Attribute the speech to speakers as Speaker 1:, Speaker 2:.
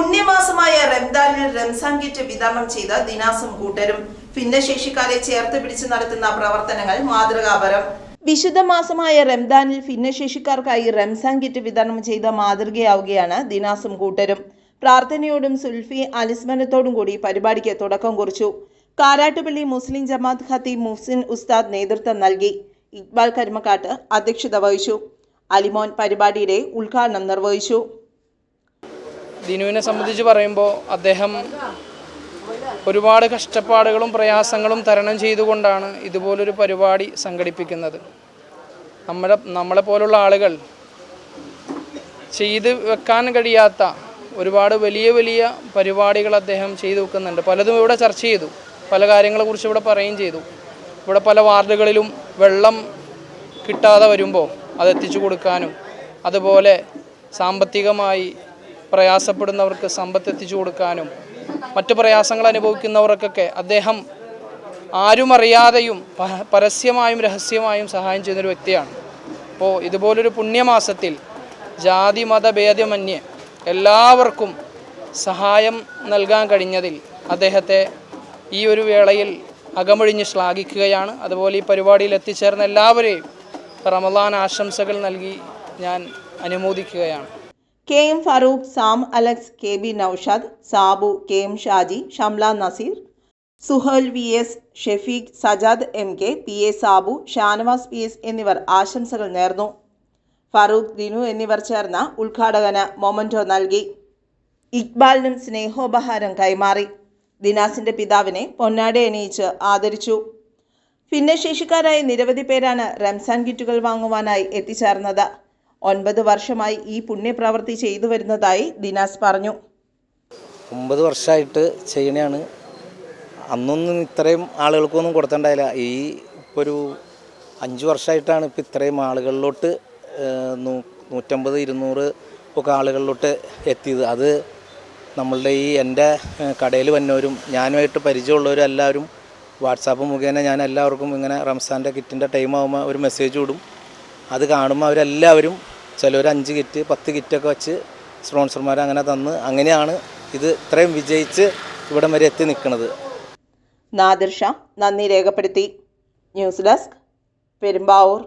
Speaker 1: പുണ്യമാസമായ റംദാനിൽ Ramzan kit വിതരണം ചെയ്ത ദിനാസും കൂട്ടരും ഭിന്നശേഷിക്കാരെ ചേർത്ത് പിടിച്ച് നടത്തുന്ന പ്രവർത്തനങ്ങൾ മാതൃകാപരം. വിശുദ്ധ മാസമായ റംദാനിൽ ഭിന്നശേഷിക്കാർക്കായി റംസാൻ കിറ്റ് വിതരണം ചെയ്ത മാതൃകയാവുകയാണ് ദിനാസം കൂട്ടരും. പ്രാർത്ഥനയോടും സുൽഫി അനുസ്മരണത്തോടും കൂടി പരിപാടിക്ക് തുടക്കം കുറിച്ചു. കാരാട്ടുപള്ളി മുസ്ലിം ജമാഅത്ത് ഖത്തി മുഹ്സിൻ ഉസ്താദ് നേതൃത്വം നൽകി. ഇക്ബാൽ കരിമക്കാട്ട് അധ്യക്ഷത വഹിച്ചു. അലിമോൻ പരിപാടിയുടെ ഉദ്ഘാടനം നിർവഹിച്ചു.
Speaker 2: ദിനുവിനെ സംബന്ധിച്ച് പറയുമ്പോൾ അദ്ദേഹം ഒരുപാട് കഷ്ടപ്പാടുകളും പ്രയാസങ്ങളും തരണം ചെയ്തുകൊണ്ടാണ് ഇതുപോലൊരു പരിപാടി സംഘടിപ്പിക്കുന്നത്. നമ്മളെ നമ്മളെ പോലുള്ള ആളുകൾ ചെയ്ത് വെക്കാൻ കഴിയാത്ത ഒരുപാട് വലിയ വലിയ പരിപാടികൾ അദ്ദേഹം ചെയ്തു വെക്കുന്നുണ്ട്. പലതും ഇവിടെ ചർച്ച ചെയ്തു. പല കാര്യങ്ങളെക്കുറിച്ച് ഇവിടെ പറയുകയും ചെയ്തു. ഇവിടെ പല വാർഡുകളിലും വെള്ളം കിട്ടാതെ വരുമ്പോൾ അത് എത്തിച്ചു കൊടുക്കാനും അതുപോലെ സാമ്പത്തികമായി പ്രയാസപ്പെടുന്നവർക്ക് സമ്പത്ത് എത്തിച്ചു കൊടുക്കാനും മറ്റു പ്രയാസങ്ങൾ അനുഭവിക്കുന്നവർക്കൊക്കെ അദ്ദേഹം ആരും അറിയാതെയും പരസ്യമായും രഹസ്യമായും സഹായം ചെയ്യുന്നൊരു വ്യക്തിയാണ്. അപ്പോൾ ഇതുപോലൊരു പുണ്യമാസത്തിൽ ജാതി മത ഭേദമന്യേ എല്ലാവർക്കും സഹായം നൽകാൻ കഴിഞ്ഞതിൽ അദ്ദേഹത്തെ ഈ ഒരു വേളയിൽ അകമൊഴിഞ്ഞ് ശ്ലാഘിക്കുകയാണ്. അതുപോലെ ഈ പരിപാടിയിൽ എത്തിച്ചേർന്ന എല്ലാവരെയും റമദാൻ ആശംസകൾ നൽകി ഞാൻ അനുമോദിക്കുകയാണ്.
Speaker 1: K M Farooq Sam Alex K B Naushad Sabu K M Shaji Shamla Naseer Suhal V S Shefeeq Sajad M K P A Sabu Shanavas P S എന്നിവർ ആശംസകൾ നേർന്നു. ഫറൂഖ് ദിനു എന്നിവർ ചേർന്ന ഉദ്ഘാടകന് മൊമന്റോ നൽകി. ഇക്ബാലിനും സ്നേഹോപഹാരം കൈമാറി. ദിനാസിന്റെ പിതാവിനെ പൊന്നാടെ അണിയിച്ച് ആദരിച്ചു. ഭിന്നശേഷിക്കാരായ നിരവധി പേരാണ് റംസാൻ കിറ്റുകൾ വാങ്ങുവാനായി എത്തിച്ചേർന്നത്. ഒൻപത് വർഷമായി ഈ പുണ്യപ്രവൃത്തി ചെയ്തു വരുന്നതായി ദിനാസ് പറഞ്ഞു.
Speaker 3: ഒമ്പത് വർഷമായിട്ട് ചെയ്യണയാണ്. അന്നൊന്നും ഇത്രയും ആളുകൾക്കൊന്നും കൊടുത്തിട്ടുണ്ടായില്ല. ഈ ഇപ്പോൾ ഒരു അഞ്ച് വർഷമായിട്ടാണ് ഇപ്പോൾ ഇത്രയും ആളുകളിലോട്ട് നൂറ്റമ്പത് ഇരുന്നൂറ് ഒക്കെ ആളുകളിലോട്ട് എത്തിയത്. അത് നമ്മളുടെ ഈ എന്റെ കടയിൽ വന്നവരും ഞാനുമായിട്ട് പരിചയമുള്ളവരും എല്ലാവരും വാട്സാപ്പ് മുഖേന ഞാൻ എല്ലാവർക്കും ഇങ്ങനെ റംസാന്റെ കിറ്റിന്റെ ടൈം ആകുമ്പോൾ ഒരു മെസ്സേജ് വിടും അത് കാണുമ്പോൾ അവരെല്ലാവരും ചിലർ അഞ്ച് കിറ്റ് പത്ത് കിറ്റൊക്കെ വെച്ച് സ്പോൺസർമാർ അങ്ങനെ തന്ന് അങ്ങനെയാണ് ഇത് ഇത്രയും വിജയിച്ച് ഇവിടം വരെ എത്തി നിൽക്കുന്നത്
Speaker 1: നാദിർഷ നന്ദി രേഖപ്പെടുത്തി. News desk Perumbavoor.